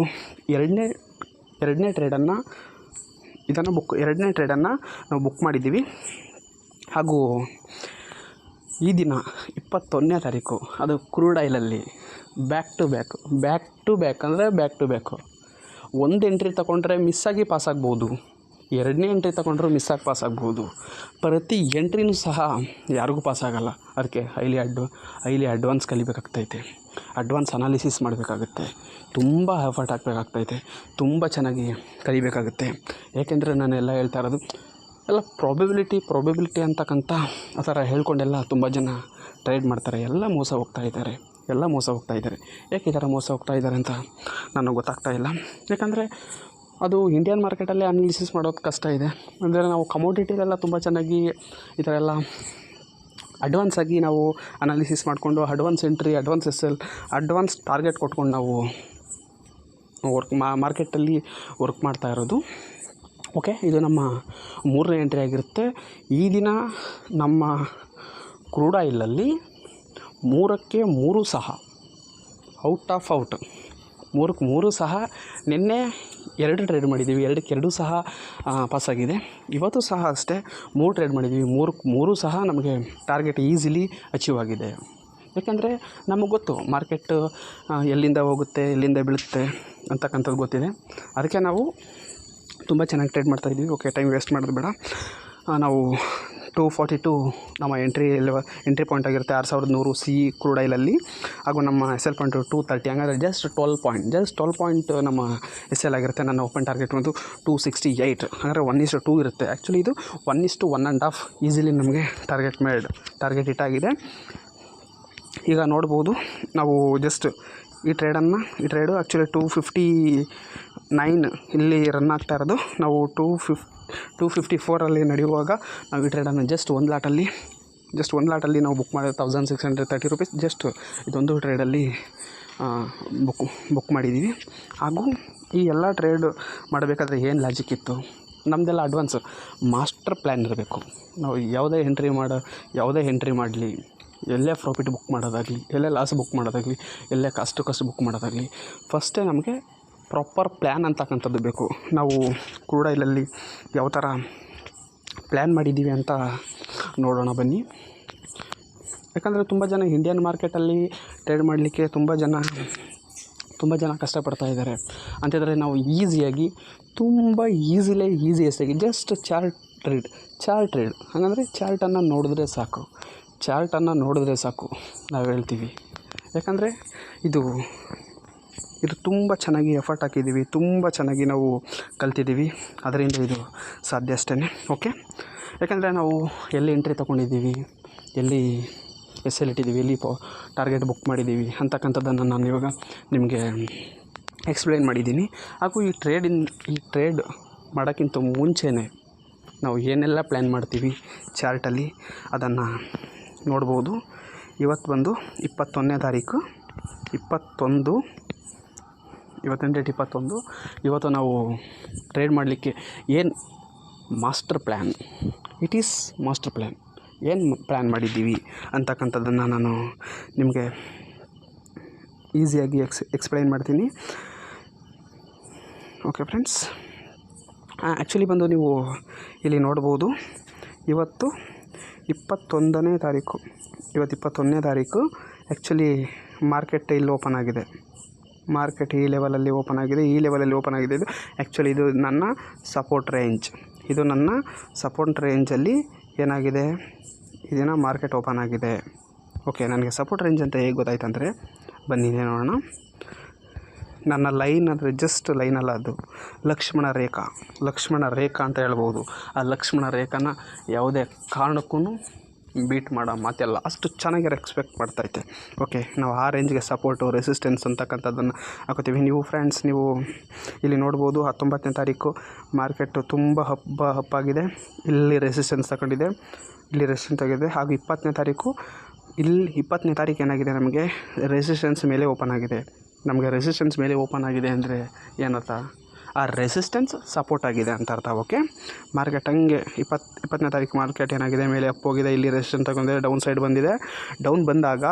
ಎರಡನೇ ಎರಡನೇ ಟ್ರೇಡನ್ನು ಇದನ್ನು ಬುಕ್ ಎರಡನೇ ಟ್ರೇಡನ್ನು ನಾವು ಬುಕ್ ಮಾಡಿದ್ದೀವಿ. ಹಾಗೂ ಈ ದಿನ ಇಪ್ಪತ್ತೊಂದನೇ ತಾರೀಕು, ಅದು crude ಆಯಿಲಲ್ಲಿ back to back back to back ಅಂದರೆ ಬ್ಯಾಕ್ ಟು ಬ್ಯಾಕು ಒಂದು ಎಂಟ್ರಿ ತಗೊಂಡ್ರೆ ಮಿಸ್ಸಾಗಿ ಪಾಸ್ ಆಗ್ಬೋದು. ಎರಡನೇ ಎಂಟ್ರಿ ತಗೊಂಡ್ರೂ ಮಿಸ್ಸಾಗಿ ಪಾಸ್ ಆಗ್ಬೋದು. ಪ್ರತಿ ಎಂಟ್ರಿನೂ ಸಹ ಯಾರಿಗೂ ಪಾಸ್ ಆಗಲ್ಲ. ಅದಕ್ಕೆ ಹೈಲಿ ಅಡ್ವ ಹೈಲಿ ಅಡ್ವಾನ್ಸ್ ಕಲಿಬೇಕಾಗ್ತೈತೆ. ಅಡ್ವಾನ್ಸ್ ಅನಾಲಿಸಿಸ್ ಮಾಡಬೇಕಾಗುತ್ತೆ. ತುಂಬ ಎಫರ್ಟ್ ಹಾಕಬೇಕಾಗ್ತೈತೆ. ತುಂಬ ಚೆನ್ನಾಗಿ ಕಲಿಬೇಕಾಗುತ್ತೆ. ಏಕೆಂದರೆ ನಾನೆಲ್ಲ ಹೇಳ್ತಾ ಇರೋದು, ಎಲ್ಲ ಪ್ರಾಬಿಬಿಲಿಟಿ ಪ್ರಾಬಿಬಿಲಿಟಿ ಅಂತಕ್ಕಂಥ ಆ ಥರ ಹೇಳ್ಕೊಂಡೆಲ್ಲ ತುಂಬ ಜನ ಟ್ರೈಡ್ ಮಾಡ್ತಾರೆ. ಎಲ್ಲ ಮೋಸ ಹೋಗ್ತಾ ಇದ್ದಾರೆ. ಎಲ್ಲ ಮೋಸ ಹೋಗ್ತಾ ಇದ್ದಾರೆ. ಯಾಕೆ ಈ ಥರ ಮೋಸ ಹೋಗ್ತಾ ಇದ್ದಾರೆ ಅಂತ ನನಗೆ ಗೊತ್ತಾಗ್ತಾ ಇಲ್ಲ. ಯಾಕಂದರೆ ಅದು ಇಂಡಿಯನ್ ಮಾರ್ಕೆಟಲ್ಲೇ ಅನಾಲಿಸಿಸ್ ಮಾಡೋದು ಕಷ್ಟ ಇದೆ. ಅಂದರೆ ನಾವು ಕಮೋಡಿಟಿಲೆಲ್ಲ ತುಂಬ ಚೆನ್ನಾಗಿ ಈ ಥರ ಎಲ್ಲ ಅಡ್ವಾನ್ಸ್ ಆಗಿ ನಾವು ಅನಾಲಿಸಿಸ್ ಮಾಡಿಕೊಂಡು advance entry advance S L advance target ಕೊಟ್ಕೊಂಡು ನಾವು ವರ್ಕ್ ಮಾರ್ಕೆಟಲ್ಲಿ ವರ್ಕ್ ಮಾಡ್ತಾ ಇರೋದು. ಓಕೆ ಇದು ನಮ್ಮ ಮೂರನೇ ಎಂಟ್ರಿ ಆಗಿರುತ್ತೆ. ಈ ದಿನ ನಮ್ಮ ಕ್ರೂಡ್ ಆಯಿಲಲ್ಲಿ ಮೂರಕ್ಕೆ ಮೂರು ಸಹ. ಔಟ್ ಆಫ್ ಔಟ್ ಮೂರಕ್ಕೆ ಮೂರು ಸಹ. ನಿನ್ನೆ ಎರಡು ಟ್ರೇಡ್ ಮಾಡಿದ್ದೀವಿ. ಎರಡಕ್ಕೆ ಎರಡು ಸಹ ಪಾಸಾಗಿದೆ ಇವತ್ತು ಸಹ ಅಷ್ಟೇ ಮೂರು ಟ್ರೇಡ್ ಮಾಡಿದ್ದೀವಿ. ಮೂರಕ್ಕೆ ಮೂರು ಸಹ ನಮಗೆ ಟಾರ್ಗೆಟ್ ಈಸಿಲಿ ಅಚೀವ್ ಆಗಿದೆ. ಯಾಕೆಂದರೆ ನಮಗೆ ಗೊತ್ತು ಮಾರ್ಕೆಟ್ ಎಲ್ಲಿಂದ ಹೋಗುತ್ತೆ, ಎಲ್ಲಿಂದ ಬೀಳುತ್ತೆ ಅಂತಕ್ಕಂಥದ್ದು ಗೊತ್ತಿದೆ. ಅದಕ್ಕೆ ನಾವು ತುಂಬ ಚೆನ್ನಾಗಿ ಟ್ರೇಡ್ ಮಾಡ್ತಾಯಿದ್ದೀವಿ ಓಕೆ ಟೈಮ್ ವೇಸ್ಟ್ ಮಾಡೋದು ಬೇಡ. ನಾವು ಟೂ ಫಾರ್ಟಿ ಟು ನಮ್ಮ ಎಂಟ್ರಿ ಲೆವ, ಎಂಟ್ರಿ ಪಾಯಿಂಟ್ ಆಗಿರುತ್ತೆ ಆರು ಸಾವಿರದ ನೂರು ಸಿ ಕ್ರೂಡೈಲಲ್ಲಿ. ಹಾಗೂ ನಮ್ಮ S L point two thirty ಹಂಗಾದ್ರೆ just twelve point just twelve point ನಮ್ಮ ಎಸ್ ಎಲ್ ಆಗಿರುತ್ತೆ ನನ್ನ ಓಪನ್ ಟಾರ್ಗೆಟ್ ಬಂದು ಟೂ ಸಿಕ್ಸ್ಟಿ ಏಯ್ಟ್ ಅಂದರೆ ಒನ್ ಇಸ್ಟು ಟೂ ಇರುತ್ತೆ. ಆ್ಯಕ್ಚುಲಿ ಇದು one is to one and half easily ನಮಗೆ ಟಾರ್ಗೆಟ್ ಮೇಡ್ ಟಾರ್ಗೆಟ್ ಇಟ್ಟಾಗಿದೆ ಈಗ ನೋಡ್ಬೋದು, ನಾವು ಜಸ್ಟ್ ಈ ಟ್ರೇಡನ್ನು ಈ trade actually two fifty nine ಇಲ್ಲಿ ರನ್ ಆಗ್ತಾ ಇರೋದು. ನಾವು ಟೂ ಫಿಫ್ ಟೂ ಫಿಫ್ಟಿ ಫೋರಲ್ಲಿ ನಡೆಯುವಾಗ ನಾವು ಈ ಟ್ರೇಡನ್ನು ಜಸ್ಟ್ ಒಂದು ಲಾಟಲ್ಲಿ ಜಸ್ಟ್ ಒಂದು ಲಾಟಲ್ಲಿ ನಾವು ಬುಕ್ ಮಾಡಿದ thousand six hundred thirty rupees just ಇದೊಂದು ಟ್ರೇಡಲ್ಲಿ ಬುಕ್ ಬುಕ್ ಮಾಡಿದ್ದೀವಿ ಹಾಗೂ ಈ ಎಲ್ಲ ಟ್ರೇಡ್ ಮಾಡಬೇಕಾದ್ರೆ ಏನು ಲಾಜಿಕ್ ಇತ್ತು? ನಮ್ಮದೆಲ್ಲ ಅಡ್ವಾನ್ಸ್ ಮಾಸ್ಟರ್ ಪ್ಲ್ಯಾನ್ ಇರಬೇಕು. ನಾವು ಯಾವುದೇ ಎಂಟ್ರಿ ಮಾಡೋ, ಯಾವುದೇ ಎಂಟ್ರಿ ಮಾಡಲಿ, ಎಲ್ಲೇ ಪ್ರಾಫಿಟ್ ಬುಕ್ ಮಾಡೋದಾಗಲಿ, ಎಲ್ಲೇ ಲಾಸ್ ಬುಕ್ ಮಾಡೋದಾಗಲಿ, ಎಲ್ಲೇ ಕಾಸ್ಟ್ ಕಾಸ್ಟ್ ಬುಕ್ ಮಾಡೋದಾಗಲಿ ಫಸ್ಟೇ ನಮಗೆ ಪ್ರಾಪರ್ ಪ್ಲ್ಯಾನ್ ಅಂತಕ್ಕಂಥದ್ದು ಬೇಕು. ನಾವು ಕ್ರೂಡ್ ಆಯಿಲಲ್ಲಿ ಯಾವ ಥರ ಪ್ಲ್ಯಾನ್ ಮಾಡಿದ್ದೀವಿ ಅಂತ ನೋಡೋಣ ಬನ್ನಿ. ಯಾಕಂದರೆ ತುಂಬ ಜನ ಇಂಡಿಯನ್ ಮಾರ್ಕೆಟಲ್ಲಿ ಟ್ರೇಡ್ ಮಾಡಲಿಕ್ಕೆ ತುಂಬ ಜನ ತುಂಬ ಜನ ಕಷ್ಟಪಡ್ತಾ ಇದ್ದಾರೆ. ಅಂತಿದ್ರೆ ನಾವು ಈಸಿಯಾಗಿ ತುಂಬ ಈಸಿಲೇ ಈಸಿಯೆಸ್ಟಾಗಿ just chart trade chart trade ಹಾಗಂದರೆ ಚಾರ್ಟನ್ನು ನೋಡಿದ್ರೆ ಸಾಕು. ಚಾರ್ಟನ್ನು ನೋಡಿದ್ರೆ ಸಾಕು, ನಾವು ಹೇಳ್ತೀವಿ. ಯಾಕಂದರೆ ಇದು ಇದು ತುಂಬ ಚೆನ್ನಾಗಿ ಎಫರ್ಟ್ ಹಾಕಿದ್ದೀವಿ ತುಂಬ ಚೆನ್ನಾಗಿ ನಾವು ಕಲ್ತಿದ್ದೀವಿ ಅದರಿಂದ ಇದು ಸಾಧ್ಯ ಅಷ್ಟೇ ಓಕೆ ಯಾಕಂದರೆ ನಾವು ಎಲ್ಲಿ ಎಂಟ್ರಿ ತೊಗೊಂಡಿದ್ದೀವಿ, ಎಲ್ಲಿ ಎಸ್ ಎಲ್ ಇಟ್ಟಿದ್ದೀವಿ, ಎಲ್ಲಿ ಪೋ ಟಾರ್ಗೆಟ್ ಬುಕ್ ಮಾಡಿದ್ದೀವಿ ಅಂತಕ್ಕಂಥದ್ದನ್ನು ನಾನು ಇವಾಗ ನಿಮಗೆ ಎಕ್ಸ್ಪ್ಲೈನ್ ಮಾಡಿದ್ದೀನಿ. ಹಾಗೂ ಈ ಟ್ರೇಡಿನ ಈ ಟ್ರೇಡ್ ಮಾಡೋಕ್ಕಿಂತ ಮುಂಚೆನೇ ನಾವು ಏನೆಲ್ಲ ಪ್ಲ್ಯಾನ್ ಮಾಡ್ತೀವಿ ಚಾರ್ಟಲ್ಲಿ ಅದನ್ನು ನೋಡ್ಬೋದು. ಇವತ್ತು ಬಂದು ಇಪ್ಪತ್ತೊಂದನೇ ತಾರೀಕು. ಇಪ್ಪತ್ತೊಂದು ಇವತ್ತಿನ ಡೇಟ್ ಇಪ್ಪತ್ತೊಂದು. ಇವತ್ತು ನಾವು ಟ್ರೇಡ್ ಮಾಡಲಿಕ್ಕೆ ಏನು master plan it is master plan ಏನು ಪ್ಲ್ಯಾನ್ ಮಾಡಿದ್ದೀವಿ? ಅಂತಕ್ಕಂಥದ್ದನ್ನು ನಾನು ನಿಮಗೆ ಈಸಿಯಾಗಿ ಎಕ್ಸ್ ಎಕ್ಸ್ಪ್ಲೈನ್ ಮಾಡ್ತೀನಿ. ಓಕೆ ಫ್ರೆಂಡ್ಸ್ ಆ್ಯಕ್ಚುಲಿ ಬಂದು ನೀವು ಇಲ್ಲಿ ನೋಡ್ಬೋದು, ಇವತ್ತು ಇಪ್ಪತ್ತೊಂದನೇ ತಾರೀಕು. ಇವತ್ತು ಇಪ್ಪತ್ತೊಂದನೇ ತಾರೀಕು. ಆ್ಯಕ್ಚುಲಿ ಮಾರ್ಕೆಟ್ ಇಲ್ಲಿ ಓಪನ್ ಆಗಿದೆ. ಮಾರ್ಕೆಟ್ ಈ ಲೆವೆಲಲ್ಲಿ ಓಪನ್ ಆಗಿದೆ. ಈ ಲೆವೆಲಲ್ಲಿ ಓಪನ್ ಆಗಿದೆ ಇದು. ಆ್ಯಕ್ಚುಲಿ ಇದು ನನ್ನ ಸಪೋರ್ಟ್ ರೇಂಜ್ ಇದು ನನ್ನ ಸಪೋರ್ಟ್ ರೇಂಜಲ್ಲಿ ಏನಾಗಿದೆ? ಇದನ್ನು ಮಾರ್ಕೆಟ್ ಓಪನ್ ಆಗಿದೆ. ಓಕೆ ನನಗೆ ಸಪೋರ್ಟ್ ರೇಂಜ್ ಅಂತ ಹೇಗೆ ಗೊತ್ತಾಯ್ತು ಅಂದರೆ ಬನ್ನಿ ನೋಡೋಣ. ನನ್ನ ಲೈನ್ ಅಂದರೆ ಜಸ್ಟ್ ಲೈನ್ ಅಲ್ಲ ಅದು. ಲಕ್ಷ್ಮಣ ರೇಖಾ. ಲಕ್ಷ್ಮಣ ರೇಖಾ ಅಂತ ಹೇಳ್ಬೋದು. ಆ ಲಕ್ಷ್ಮಣ ರೇಖಾನ ಯಾವುದೇ ಕಾರಣಕ್ಕೂ ಬೀಟ್ ಮಾಡೋ ಮಾತೆಲ್ಲ ಅಷ್ಟು ಚೆನ್ನಾಗಿ ರೆಸ್ಪೆಕ್ಟ್ ಮಾಡ್ತೈತೆ ಓಕೆ ನಾವು ಆ ರೇಂಜ್ಗೆ ಸಪೋರ್ಟು ರೆಸಿಸ್ಟೆನ್ಸ್ ಅಂತಕ್ಕಂಥದ್ದನ್ನು ಹಾಕೋತೀವಿ. ನೀವು ಫ್ರೆಂಡ್ಸ್ ನೀವು ಇಲ್ಲಿ ನೋಡ್ಬೋದು, ಹತ್ತೊಂಬತ್ತನೇ ತಾರೀಕು ಮಾರ್ಕೆಟು ತುಂಬ ಹಬ್ಬ ಹಬ್ಬಾಗಿದೆ. ಇಲ್ಲಿ ರೆಸಿಸ್ಟೆನ್ಸ್ ತಗೊಂಡಿದೆ. ಇಲ್ಲಿ ರೆಸಿಸ್ಟೆನ್ಸ್ ಆಗಿದೆ ಹಾಗೂ ಇಪ್ಪತ್ತನೇ ತಾರೀಕು, ಇಲ್ಲಿ ಇಪ್ಪತ್ತನೇ ತಾರೀಕು ಏನಾಗಿದೆ ನಮಗೆ? ರೆಸಿಸ್ಟೆನ್ಸ್ ಮೇಲೆ ಓಪನ್ ಆಗಿದೆ. ನಮಗೆ ರೆಸಿಸ್ಟೆನ್ಸ್ ಮೇಲೆ ಓಪನ್ ಆಗಿದೆ ಅಂದರೆ ಏನರ್ಥ? ಆ ರೆಸಿಸ್ಟೆನ್ಸ್ ಸಪೋರ್ಟ್ ಆಗಿದೆ ಅಂತ ಅರ್ಥ ಓಕೆ ಮಾರ್ಕೆಟ್ ಹಂಗೆ ಇಪ್ಪತ್ತು ಇಪ್ಪತ್ತನೇ ತಾರೀಕು ಮಾರ್ಕೆಟ್ ಏನಾಗಿದೆ, ಮೇಲೆ ಅಪ್ ಹೋಗಿದೆ, ಇಲ್ಲಿ ರೆಸಿಸ್ಟೆನ್ಸ್ ತಗೊಂಡಿದೆ ಡೌನ್ ಸೈಡ್ ಬಂದಿದೆ. ಡೌನ್ ಬಂದಾಗ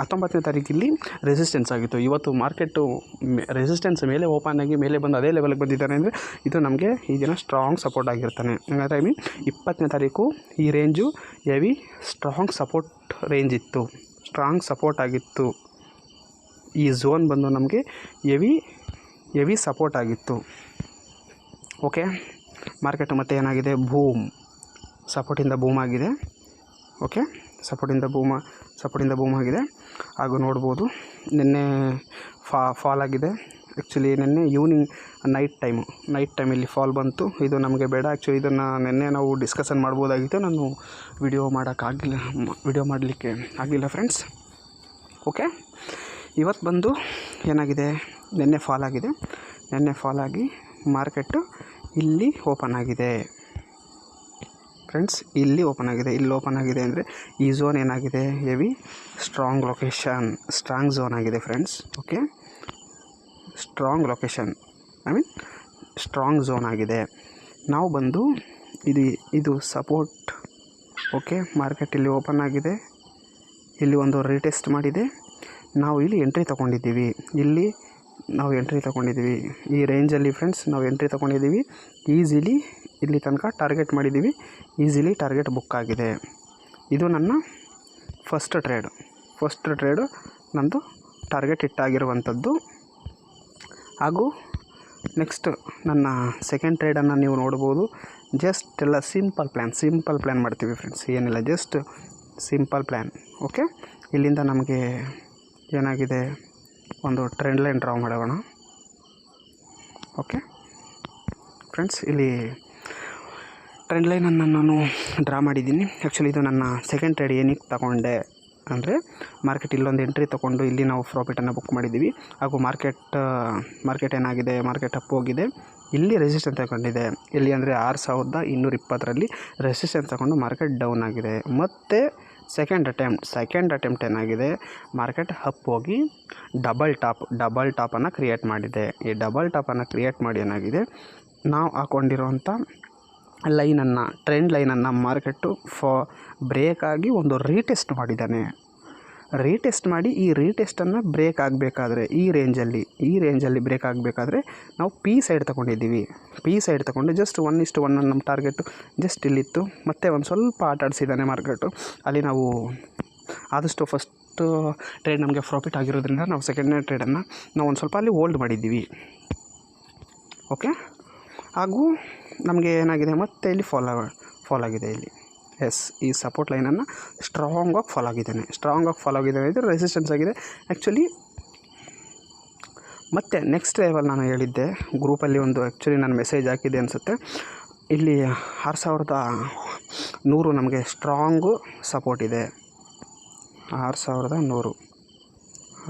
ಹತ್ತೊಂಬತ್ತನೇ ತಾರೀಕು ಇಲ್ಲಿ ರೆಸಿಸ್ಟೆನ್ಸ್ ಆಗಿತ್ತು. ಇವತ್ತು ಮಾರ್ಕೆಟು ರೆಸಿಸ್ಟೆನ್ಸ್ ಮೇಲೆ ಓಪನ್ ಆಗಿ ಮೇಲೆ ಬಂದು ಅದೇ ಲೆವೆಲ್ಗೆ ಬಂದಿದ್ದಾನೆ ಅಂದರೆ ಇದು ನಮಗೆ ಈ ದಿನ ಸ್ಟ್ರಾಂಗ್ ಸಪೋರ್ಟ್ ಆಗಿರ್ತಾನೆ. ಹಂಗಾದ್ರೆ ಐ ಮೀನ್ ಇಪ್ಪತ್ತನೇ ತಾರೀಕು ಈ range heavy strong support range ಇತ್ತು. ಸ್ಟ್ರಾಂಗ್ ಸಪೋರ್ಟ್ ಆಗಿತ್ತು. ಈ ಝೋನ್ ಬಂದು ನಮಗೆ ಹೆವಿ ಹೆವಿ ಸಪೋರ್ಟ್ ಆಗಿತ್ತು. ಓಕೆ. ಮಾರ್ಕೆಟ್ ಮತ್ತೆ ಏನಾಗಿದೆ? ಬೂಮ್ ಸಪೋರ್ಟಿಂದ ಬೂಮ್ ಆಗಿದೆ. ಓಕೆ. ಸಪೋರ್ಟಿಂದ ಬೂಮ ಸಪೋರ್ಟಿಂದ ಬೂಮ್ ಆಗಿದೆ. ಹಾಗೂ ನೋಡ್ಬೋದು ನಿನ್ನೆ ಫಾ, ಫಾಲ್ ಆಗಿದೆ. ಆ್ಯಕ್ಚುಲಿ ನಿನ್ನೆ ಈವ್ನಿಂಗ್ ನೈಟ್ ಟೈಮು. ನೈಟ್ ಟೈಮಲ್ಲಿ ಫಾಲ್ ಬಂತು. ಇದು ನಮಗೆ ಬೇಡ. ಆ್ಯಕ್ಚುಲಿ ಇದನ್ನು ನಿನ್ನೆ ನಾವು ಡಿಸ್ಕಷನ್ ಮಾಡ್ಬೋದಾಗಿತ್ತು. ನಾನು ವಿಡಿಯೋ ಮಾಡೋಕ್ಕಾಗಿಲ್ಲ ವಿಡಿಯೋ ಮಾಡಲಿಕ್ಕೆ ಆಗಲಿಲ್ಲ ಫ್ರೆಂಡ್ಸ್. ಓಕೆ. ಇವತ್ತು ಬಂದು ಏನಾಗಿದೆ? ನಿನ್ನೆ ಫಾಲ್ ಆಗಿದೆ. ನಿನ್ನೆ ಫಾಲ್ ಆಗಿ ಮಾರ್ಕೆಟು ಇಲ್ಲಿ ಓಪನ್ ಆಗಿದೆ. ಫ್ರೆಂಡ್ಸ್, ಇಲ್ಲಿ ಓಪನ್ ಆಗಿದೆ. ಇಲ್ಲಿ ಓಪನ್ ಆಗಿದೆ ಅಂದರೆ ಈ ಝೋನ್ ಏನಾಗಿದೆ? Heavy strong location, strong zone ಆಗಿದೆ friends. Okay? Strong location, I mean strong zone ಆಗಿದೆ. ನಾವು ಬಂದು ಇದು ಇದು ಸಪೋರ್ಟ್, ಓಕೆ? ಮಾರ್ಕೆಟ್ ಇಲ್ಲಿ ಓಪನ್ ಆಗಿದೆ. ಇಲ್ಲಿ ಒಂದು ರೀಟೆಸ್ಟ್ ಮಾಡಿದೆ. ನಾವು ಇಲ್ಲಿ ಎಂಟ್ರಿ ತೊಗೊಂಡಿದ್ದೀವಿ. ಇಲ್ಲಿ ನಾವು ಎಂಟ್ರಿ ತೊಗೊಂಡಿದ್ದೀವಿ. ಈ ರೇಂಜಲ್ಲಿ ಫ್ರೆಂಡ್ಸ್ ನಾವು ಎಂಟ್ರಿ ತೊಗೊಂಡಿದ್ದೀವಿ. ಈಸಿಲಿ ಇಲ್ಲಿ ತನಕ ಟಾರ್ಗೆಟ್ ಮಾಡಿದ್ದೀವಿ. ಈಸಿಲಿ ಟಾರ್ಗೆಟ್ ಬುಕ್ ಆಗಿದೆ. ಇದು ನನ್ನ ಫಸ್ಟ್ ಟ್ರೇಡು ಫಸ್ಟ್ ಟ್ರೇಡು ನಂದು ಟಾರ್ಗೆಟ್ ಇಟ್ಟಾಗಿರುವಂಥದ್ದು ಹಾಗೂ ನೆಕ್ಸ್ಟ್ ನನ್ನ ಸೆಕೆಂಡ್ ಟ್ರೇಡನ್ನು ನೀವು ನೋಡ್ಬೋದು. ಜಸ್ಟ್ ಎಲ್ಲ ಸಿಂಪಲ್ ಪ್ಲ್ಯಾನ್ ಸಿಂಪಲ್ ಪ್ಲ್ಯಾನ್ ಮಾಡ್ತೀವಿ ಫ್ರೆಂಡ್ಸ್ ಏನಿಲ್ಲ ಜಸ್ಟ್ ಸಿಂಪಲ್ ಪ್ಲ್ಯಾನ್ ಓಕೆ ಇಲ್ಲಿಂದ ನಮಗೆ ಏನಾಗಿದೆ? ಒಂದು ಟ್ರೆಂಡ್ ಲೈನ್ ಡ್ರಾ ಮಾಡೋಣ. ಓಕೆ ಫ್ರೆಂಡ್ಸ್ ಇಲ್ಲಿ ಟ್ರೆಂಡ್ ಲೈನನ್ನು ನಾನು ಡ್ರಾ ಮಾಡಿದ್ದೀನಿ. ಆ್ಯಕ್ಚುಲಿ ಇದು ನನ್ನ ಸೆಕೆಂಡ್ ಟ್ರೇಡ್ ಏನಕ್ಕೆ ತಗೊಂಡೆ ಅಂದರೆ ಮಾರ್ಕೆಟ್ ಇಲ್ಲೊಂದು ಎಂಟ್ರಿ ತೊಗೊಂಡು ಇಲ್ಲಿ ನಾವು ಪ್ರಾಫಿಟನ್ನು ಬುಕ್ ಮಾಡಿದ್ದೀವಿ. ಹಾಗೂ ಮಾರ್ಕೆಟ್ ಮಾರ್ಕೆಟ್ ಏನಾಗಿದೆ ಮಾರ್ಕೆಟ್ ಅಪ್ ಹೋಗಿದೆ. ಇಲ್ಲಿ ರೆಸಿಸ್ಟೆನ್ಸ್ ತಗೊಂಡಿದೆ. ಇಲ್ಲಿ ಅಂದರೆ ಆರು ಸಾವಿರದ ಇನ್ನೂರ ಇಪ್ಪತ್ತರಲ್ಲಿ ರೆಸಿಸ್ಟೆನ್ಸ್ ತಗೊಂಡು ಮಾರ್ಕೆಟ್ ಡೌನ್ ಆಗಿದೆ. ಮತ್ತು ಸೆಕೆಂಡ್ ಅಟೆಂಪ್ಟ್ ಸೆಕೆಂಡ್ ಅಟೆಂಪ್ಟ್ ಏನಾಗಿದೆ? ಮಾರ್ಕೆಟ್ ಹಪ್ ಹೋಗಿ ಡಬಲ್ ಟಾಪ್ ಡಬಲ್ ಟಾಪನ್ನು ಕ್ರಿಯೇಟ್ ಮಾಡಿದೆ. ಈ ಡಬಲ್ ಟಾಪನ್ನು ಕ್ರಿಯೇಟ್ ಮಾಡಿ ಏನಾಗಿದೆ? ನಾವು ಹಾಕ್ಕೊಂಡಿರೋಂಥ ಲೈನನ್ನು ಟ್ರೆಂಡ್ ಲೈನನ್ನು ಮಾರ್ಕೆಟು ಫಾ ಬ್ರೇಕ್ ಆಗಿ ಒಂದು ರೀಟೆಸ್ಟ್ ಮಾಡಿದ್ದಾನೆ. ರೀಟೆಸ್ಟ್ ಮಾಡಿ ಈ ರೀಟೆಸ್ಟನ್ನು ಬ್ರೇಕ್ ಆಗಬೇಕಾದ್ರೆ ಈ ರೇಂಜಲ್ಲಿ ಈ ರೇಂಜಲ್ಲಿ ಬ್ರೇಕ್ ಆಗಬೇಕಾದ್ರೆ ನಾವು ಪಿ ಸೈಡ್ ತೊಗೊಂಡಿದ್ದೀವಿ. ಪಿ ಸೈಡ್ ತೊಗೊಂಡು ಜಸ್ಟ್ ಒನ್ ಇಷ್ಟು ಒನ್ ನಮ್ಮ ಟಾರ್ಗೆಟು ಜಸ್ಟ್ ಇಲ್ಲಿತ್ತು. ಮತ್ತೆ ಒಂದು ಸ್ವಲ್ಪ ಆಟ ಆಡಿಸಿದ್ದಾನೆ ಮಾರ್ಕೆಟು ಅಲ್ಲಿ ನಾವು ಆದಷ್ಟು ಫಸ್ಟು ಟ್ರೇಡ್ ನಮಗೆ ಪ್ರಾಫಿಟ್ ಆಗಿರೋದ್ರಿಂದ ನಾವು ಸೆಕೆಂಡ್ನೇ ಟ್ರೇಡನ್ನು ನಾವು ಒಂದು ಸ್ವಲ್ಪ ಅಲ್ಲಿ ಹೋಲ್ಡ್ ಮಾಡಿದ್ದೀವಿ. ಓಕೆ ಹಾಗೂ ನಮಗೆ ಏನಾಗಿದೆ? ಮತ್ತೆ ಇಲ್ಲಿ ಫಾಲೋ ಫಾಲೋ ಆಗಿದೆ ಇಲ್ಲಿ. ಎಸ್, ಈ ಸಪೋರ್ಟ್ ಲೈನನ್ನು ಸ್ಟ್ರಾಂಗಾಗಿ ಫಾಲೋ ಆಗಿದ್ದಾನೆ. ಸ್ಟ್ರಾಂಗಾಗಿ ಫಾಲೋ ಆಗಿದ್ದಾನೆ ಇದು ರೆಸಿಸ್ಟೆನ್ಸ್ ಆಗಿದೆ. ಆ್ಯಕ್ಚುಲಿ ಮತ್ತು ನೆಕ್ಸ್ಟ್ ಲೆವೆಲ್ ನಾನು ಹೇಳಿದ್ದೆ. ಗ್ರೂಪಲ್ಲಿ ಒಂದು ಆ್ಯಕ್ಚುಲಿ ನಾನು ಮೆಸೇಜ್ ಹಾಕಿದ್ದೆ ಅನಿಸುತ್ತೆ. ಇಲ್ಲಿ ಆರು ಸಾವಿರದ ನೂರು ನಮಗೆ ಸ್ಟ್ರಾಂಗು ಸಪೋರ್ಟ್ ಇದೆ. ಆರು ಸಾವಿರದ ನೂರು.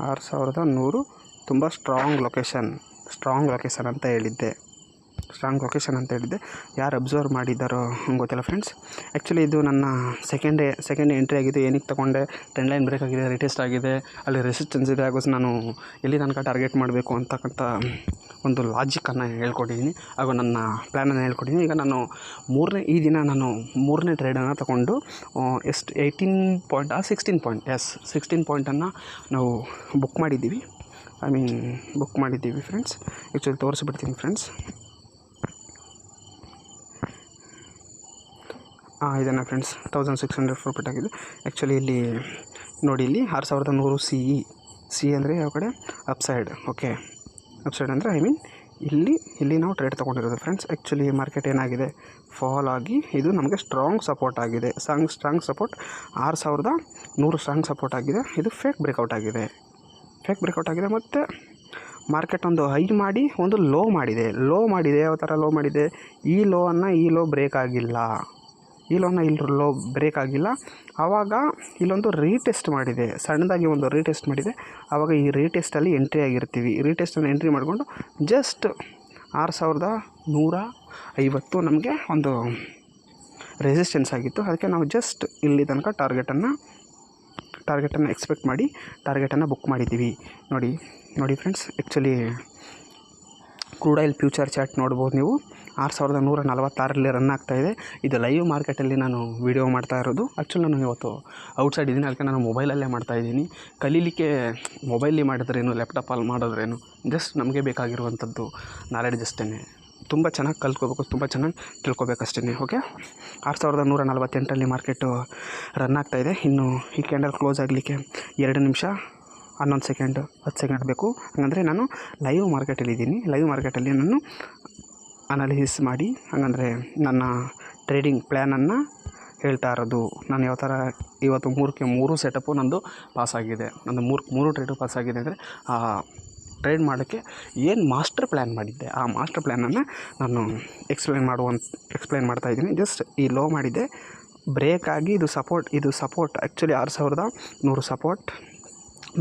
ಆರು ಸಾವಿರದ ನೂರು ತುಂಬ ಸ್ಟ್ರಾಂಗ್ ಲೊಕೇಶನ್ ಸ್ಟ್ರಾಂಗ್ ಲೊಕೇಶನ್ ಅಂತ ಹೇಳಿದ್ದೆ. ಸ್ಟ್ರಾಂಗ್ ಲೊಕೇಶನ್ ಅಂತ ಹೇಳಿದ್ದೆ. ಯಾರು ಅಬ್ಸರ್ವ್ ಮಾಡಿದ್ದಾರೋ ಗೊತ್ತಿಲ್ಲ ಫ್ರೆಂಡ್ಸ್ ಆ್ಯಕ್ಚುಲಿ ಇದು ನನ್ನ ಸೆಕೆಂಡ್ ಸೆಕೆಂಡ್ ಎಂಟ್ರಿ ಆಗಿದ್ದು ಏನಕ್ಕೆ ತೊಗೊಂಡೆ ಟ್ರೆಂಡ್ ಲೈನ್ ಬ್ರೇಕ್ ಆಗಿದೆ ರಿಟೆಸ್ಟ್ ಆಗಿದೆ, ಅಲ್ಲಿ ರೆಸಿಸ್ಟೆನ್ಸ್ ಇದೆ, ಹಾಗೂ ನಾನು ಎಲ್ಲಿ ತನಕ ಟಾರ್ಗೆಟ್ ಮಾಡಬೇಕು ಅಂತಕ್ಕಂಥ ಒಂದು ಲಾಜಿಕನ್ನು ಹೇಳ್ಕೊಟ್ಟಿದ್ದೀನಿ ಹಾಗೂ ನನ್ನ ಪ್ಲ್ಯಾನನ್ನು ಹೇಳ್ಕೊಟ್ಟಿದ್ದೀನಿ ಈಗ ನಾನು ಮೂರನೇ, ಈ ದಿನ ನಾನು ಮೂರನೇ ಟ್ರೇಡನ್ನು ತಗೊಂಡು ಎಷ್ಟು ಏಯ್ಟೀನ್ ಪಾಯಿಂಟ್ ಆ ಸಿಕ್ಸ್ಟೀನ್ ಪಾಯಿಂಟ್ ಎಸ್ ಸಿಕ್ಸ್ಟೀನ್ ಪಾಯಿಂಟನ್ನು ನಾವು ಬುಕ್ ಮಾಡಿದ್ದೀವಿ. ಐ ಮೀನ್ ಬುಕ್ ಮಾಡಿದ್ದೀವಿ ಫ್ರೆಂಡ್ಸ್ ಆ್ಯಕ್ಚುಲಿ ತೋರಿಸ್ಬಿಡ್ತೀನಿ ಫ್ರೆಂಡ್ಸ್ ಇದನ್ನು friends thousand six hundred profit ಆಗಿದೆ. ಆ್ಯಕ್ಚುಲಿ ಇಲ್ಲಿ ನೋಡಿ, ಇಲ್ಲಿ ಆರು ಸಾವಿರದ ನೂರು ಸಿ ಇ ಸಿ ಅಂದರೆ ಯಾವ ಕಡೆ? ಅಪ್ಸೈಡ್ ಓಕೆ ಅಪ್ಸೈಡ್ ಅಂದರೆ ಐ ಮೀನ್ ಇಲ್ಲಿ ಇಲ್ಲಿ ನಾವು ಟ್ರೇಡ್ ತೊಗೊಂಡಿರೋದು ಫ್ರೆಂಡ್ಸ್ ಆ್ಯಕ್ಚುಲಿ ಮಾರ್ಕೆಟ್ ಏನಾಗಿದೆ? ಫಾಲ್ ಆಗಿ ಇದು ನಮಗೆ ಸ್ಟ್ರಾಂಗ್ ಸಪೋರ್ಟ್ ಆಗಿದೆ. ಸಾಂಗ್ ಸ್ಟ್ರಾಂಗ್ ಸಪೋರ್ಟ್ ಆರು ಸಾವಿರದ ನೂರು ಸ್ಟ್ರಾಂಗ್ ಸಪೋರ್ಟ್ ಆಗಿದೆ. ಇದು ಫೇಕ್ ಬ್ರೇಕೌಟ್ ಆಗಿದೆ. ಫೇಕ್ ಬ್ರೇಕೌಟ್ ಆಗಿದೆ ಮತ್ತು ಮಾರ್ಕೆಟ್ ಒಂದು ಹೈ ಮಾಡಿ, ಒಂದು ಲೋ ಮಾಡಿದೆ. ಲೋ ಮಾಡಿದೆ, ಯಾವ ಥರ ಲೋ ಮಾಡಿದೆ? ಈ ಲೋ ಅನ್ನು ಈ ಲೋ ಬ್ರೇಕ್ ಆಗಿಲ್ಲ. ಈ ಲೋನ ಇಲ್ಲಿ ಲೋ ಬ್ರೇಕ್ ಆಗಿಲ್ಲ. ಆವಾಗ ಇಲ್ಲೊಂದು ರೀಟೆಸ್ಟ್ ಮಾಡಿದೆ. ಸಣ್ಣದಾಗಿ ಒಂದು ರೀಟೆಸ್ಟ್ ಮಾಡಿದೆ. ಆವಾಗ ಈ ರೀಟೆಸ್ಟಲ್ಲಿ ಎಂಟ್ರಿ ಆಗಿರ್ತೀವಿ. ರೀಟೆಸ್ಟನ್ನು ಎಂಟ್ರಿ ಮಾಡಿಕೊಂಡು ಜಸ್ಟ್ ಆರು ಸಾವಿರದ ನೂರ ಐವತ್ತು ನಮಗೆ ಒಂದು ರೆಸಿಸ್ಟೆನ್ಸ್ ಆಗಿತ್ತು. ಅದಕ್ಕೆ ನಾವು ಜಸ್ಟ್ ಇಲ್ಲಿ ತನಕ ಟಾರ್ಗೆಟನ್ನು ಟಾರ್ಗೆಟನ್ನು ಎಕ್ಸ್ಪೆಕ್ಟ್ ಮಾಡಿ ಟಾರ್ಗೆಟನ್ನು ಬುಕ್ ಮಾಡಿದ್ದೀವಿ. ನೋಡಿ ನೋಡಿ friends actually crude oil future chart ನೋಡ್ಬೋದು ನೀವು. ಆರು ಸಾವಿರದ ನೂರ ನಲವತ್ತಾರರಲ್ಲಿ ರನ್ ಆಗ್ತಾಯಿದೆ ಇದು ಲೈವ್ ಮಾರ್ಕೆಟಲ್ಲಿ ನಾನು ವೀಡಿಯೋ ಮಾಡ್ತಾ ಇರೋದು. ಆ್ಯಕ್ಚುಲಿ ನಾನು ಇವತ್ತು ಔಟ್ಸೈಡ್ ಇದ್ದೀನಿ. ಅದಕ್ಕೆ ನಾನು ಮೊಬೈಲಲ್ಲೇ ಮಾಡ್ತಾಯಿದ್ದೀನಿ ಕಲೀಲಿಕ್ಕೆ ಮೊಬೈಲಲ್ಲಿ ಮಾಡಿದ್ರೇನು ಲ್ಯಾಪ್ಟಾಪಲ್ಲಿ ಮಾಡಿದ್ರೇನು ಜಸ್ಟ್ ನಮಗೆ ಬೇಕಾಗಿರುವಂಥದ್ದು ನಾಲೆಡ್ಜ್ ಅಷ್ಟೇ ತುಂಬ ಚೆನ್ನಾಗಿ ಕಲ್ತ್ಕೋಬೇಕು, ತುಂಬ ಚೆನ್ನಾಗಿ ತಿಳ್ಕೊಬೇಕಷ್ಟೇ ಓಕೆ ಆರು ಸಾವಿರದ ನೂರ ನಲವತ್ತೆಂಟರಲ್ಲಿ ಮಾರ್ಕೆಟು ರನ್ ಆಗ್ತಾಯಿದೆ ಇನ್ನು ಈ ಕ್ಯಾಂಡಲ್ ಕ್ಲೋಸ್ ಆಗಲಿಕ್ಕೆ ಎರಡು ನಿಮಿಷ, ಹನ್ನೊಂದು ಸೆಕೆಂಡ್ ಹತ್ತು ಸೆಕೆಂಡ್ ಬೇಕು. ಹಂಗಂದರೆ ನಾನು ಲೈವ್ ಮಾರ್ಕೆಟಲ್ಲಿದ್ದೀನಿ ಲೈವ್ ಮಾರ್ಕೆಟಲ್ಲಿ ನಾನು ಅನಾಲಿಸಿಸ್ ಮಾಡಿ ಹಂಗಂದರೆ ನನ್ನ ಟ್ರೇಡಿಂಗ್ ಪ್ಲ್ಯಾನನ್ನು ಹೇಳ್ತಾ ಇರೋದು. ನಾನು ಯಾವ ಥರ ಇವತ್ತು ಮೂರಕ್ಕೆ ಮೂರು ಸೆಟಪ್ಪು ನಂದು ಪಾಸಾಗಿದೆ ನಂದು ಮೂರು ಮೂರು ಟ್ರೇಡು ಪಾಸಾಗಿದೆ ಅಂದರೆ ಆ ಟ್ರೇಡ್ ಮಾಡೋಕ್ಕೆ ಏನು ಮಾಸ್ಟರ್ ಪ್ಲ್ಯಾನ್ ಮಾಡಿದ್ದೆ? ಆ ಮಾಸ್ಟರ್ ಪ್ಲ್ಯಾನನ್ನು ನಾನು ಎಕ್ಸ್ಪ್ಲೈನ್ ಮಾಡುವಂತ ಎಕ್ಸ್ಪ್ಲೈನ್ ಮಾಡ್ತಾಯಿದ್ದೀನಿ ಜಸ್ಟ್ ಈ ಲೋ ಮಾಡಿದ್ದೆ. ಬ್ರೇಕ್ ಆಗಿ ಇದು ಸಪೋರ್ಟ್ ಇದು ಸಪೋರ್ಟ್ ಆ್ಯಕ್ಚುಲಿ ಆರು ಸಾವಿರದ ನೂರು ಸಪೋರ್ಟ್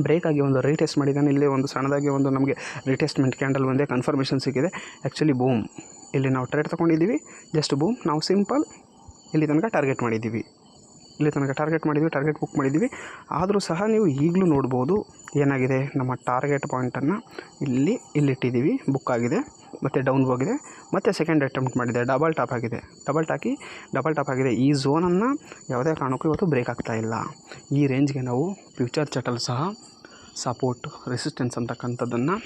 ಬ್ರೇಕ್ ಆಗಿ ಒಂದು ರೀಟೆಸ್ಟ್ ಮಾಡಿದ್ದಾನೆ. ಇಲ್ಲಿ ಒಂದು ಸಣ್ಣದಾಗಿ ಒಂದು ನಮಗೆ ರೀಟೆಸ್ಟ್ಮೆಂಟ್ ಕ್ಯಾಂಡಲ್ ಒಂದೇ ಕನ್ಫರ್ಮೇಷನ್ ಸಿಕ್ಕಿದೆ. ಆ್ಯಕ್ಚುಲಿ ಬೂಮ್ ಇಲ್ಲಿ ನಾವು ಟ್ರೇಡ್ ತೊಗೊಂಡಿದ್ದೀವಿ. ಜಸ್ಟ್ ಬೂಮ್ ನಾವು ಸಿಂಪಲ್ ಇಲ್ಲಿ ತನಕ ಟಾರ್ಗೆಟ್ ಮಾಡಿದ್ದೀವಿ. ಇಲ್ಲಿ ತನಕ ಟಾರ್ಗೆಟ್ ಮಾಡಿದ್ದೀವಿ ಟಾರ್ಗೆಟ್ ಬುಕ್ ಮಾಡಿದ್ದೀವಿ. ಆದರೂ ಸಹ ನೀವು ಈಗಲೂ ನೋಡ್ಬೋದು ಏನಾಗಿದೆ. ನಮ್ಮ ಟಾರ್ಗೆಟ್ ಪಾಯಿಂಟನ್ನು ಇಲ್ಲಿ, ಇಲ್ಲಿಟ್ಟಿದ್ದೀವಿ. ಬುಕ್ ಆಗಿದೆ, ಮತ್ತು ಡೌನ್ ಹೋಗಿದೆ, ಮತ್ತು ಸೆಕೆಂಡ್ ಅಟೆಂಪ್ಟ್ ಮಾಡಿದೆ. ಡಬಲ್ ಟಾಪ್ ಆಗಿದೆ. ಡಬಲ್ ಟಾಕಿ ಡಬಲ್ ಟಾಪ್ ಆಗಿದೆ. ಈ ಝೋನನ್ನು ಯಾವುದೇ ಕಾರಣಕ್ಕೂ ಇವತ್ತು ಬ್ರೇಕ್ ಆಗ್ತಾ ಇಲ್ಲ. ಈ ರೇಂಜ್ಗೆ ನಾವು ಫ್ಯೂಚರ್ ಚಟಲ್ ಸಹ ಸಪೋರ್ಟ್ ರೆಸಿಸ್ಟೆನ್ಸ್ ಅಂತಕ್ಕಂಥದ್ದನ್ನು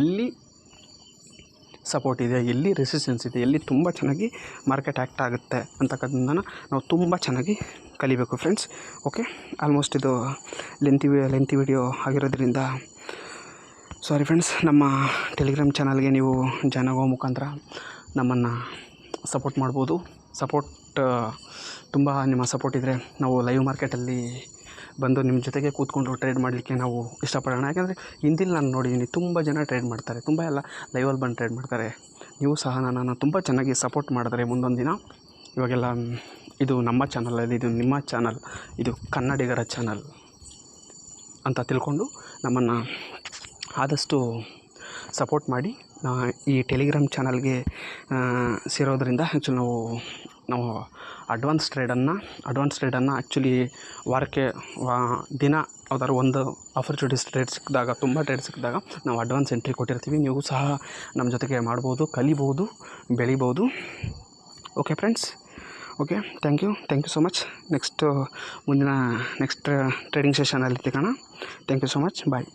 ಎಲ್ಲಿ ಸಪೋರ್ಟ್ ಇದೆ, ಎಲ್ಲಿ ರೆಸಿಸ್ಟೆನ್ಸ್ ಇದೆ, ಎಲ್ಲಿ ತುಂಬ ಚೆನ್ನಾಗಿ ಮಾರ್ಕೆಟ್ ಆ್ಯಕ್ಟ್ ಆಗುತ್ತೆ ಅಂತಕ್ಕಂಥದ್ದನ್ನು ನಾವು ತುಂಬ ಚೆನ್ನಾಗಿ ಕಲಿಬೇಕು ಫ್ರೆಂಡ್ಸ್ ಓಕೆ ಆಲ್ಮೋಸ್ಟ್ ಇದು ಲೆಂತಿ ಲೆಂತಿ ವಿಡಿಯೋ ಆಗಿರೋದ್ರಿಂದ ಸಾರಿ ಫ್ರೆಂಡ್ಸ್ ನಮ್ಮ ಟೆಲಿಗ್ರಾಮ್ ಚಾನಲ್ಗೆ ನೀವು ಜಾಯ್ನ್ ಆಗೋ ಮುಖಾಂತರ ನಮ್ಮನ್ನು ಸಪೋರ್ಟ್ ಮಾಡ್ಬೋದು. ಸಪೋರ್ಟ್ ತುಂಬ ನಿಮ್ಮ ಸಪೋರ್ಟ್ ಇದ್ದರೆ ನಾವು ಲೈವ್ ಮಾರ್ಕೆಟಲ್ಲಿ ಬಂದು ನಿಮ್ಮ ಜೊತೆಗೆ ಕೂತ್ಕೊಂಡು ಟ್ರೇಡ್ ಮಾಡಲಿಕ್ಕೆ ನಾವು ಇಷ್ಟಪಡೋಣ. ಯಾಕೆಂದರೆ ಹಿಂದಿನ ನಾನು ನೋಡಿದ್ದೀನಿ ತುಂಬ ಜನ ಟ್ರೇಡ್ ಮಾಡ್ತಾರೆ. ತುಂಬ ಎಲ್ಲ ಲೈವಲ್ಲಿ ಬಂದು ಟ್ರೇಡ್ ಮಾಡ್ತಾರೆ. ನೀವು ಸಹ ನನ್ನನ್ನು ತುಂಬ ಚೆನ್ನಾಗಿ ಸಪೋರ್ಟ್ ಮಾಡಿದ್ರೆ ಮುಂದೊಂದು ದಿನ ಇವಾಗೆಲ್ಲ ಇದು ನಮ್ಮ ಚಾನಲ್ ಅಲ್ಲಿ, ಇದು ನಿಮ್ಮ ಚಾನಲ್ ಇದು ಕನ್ನಡಿಗರ ಚಾನಲ್ ಅಂತ ತಿಳ್ಕೊಂಡು ನಮ್ಮನ್ನು ಆದಷ್ಟು ಸಪೋರ್ಟ್ ಮಾಡಿ ಈ ಟೆಲಿಗ್ರಾಮ್ ಚಾನಲ್ಗೆ ಸೇರೋದ್ರಿಂದ ಆ್ಯಕ್ಚುಲಿ ನಾವು ನಾವು ಅಡ್ವಾನ್ಸ್ ಟ್ರೇಡನ್ನು ಅಡ್ವಾನ್ಸ್ ಟ್ರೇಡನ್ನು ಆ್ಯಕ್ಚುಲಿ ವಾರಕ್ಕೆ, ವಾ, ದಿನ ಯಾವ್ದಾದ್ರು ಒಂದು ಆಪರ್ಚುನಿಟೀಸ್ ಟ್ರೇಡ್ ಸಿಕ್ಕಿದಾಗ, ತುಂಬ ಟ್ರೇಡ್ ಸಿಕ್ಕಿದಾಗ ನಾವು ಅಡ್ವಾನ್ಸ್ ಎಂಟ್ರಿ ಕೊಟ್ಟಿರ್ತೀವಿ. ನೀವು ಸಹ ನಮ್ಮ ಜೊತೆಗೆ ಮಾಡ್ಬೋದು, ಕಲಿಬೋದು, ಬೆಳಿಬೋದು. Okay friends okay thank you thank you so much next ಮುಂದಿನ ನೆಕ್ಸ್ಟ್ ಟ್ರೇಡಿಂಗ್ ಸೆಷನಲ್ಲಿ ಸಿಗೋಣ thank you so much bye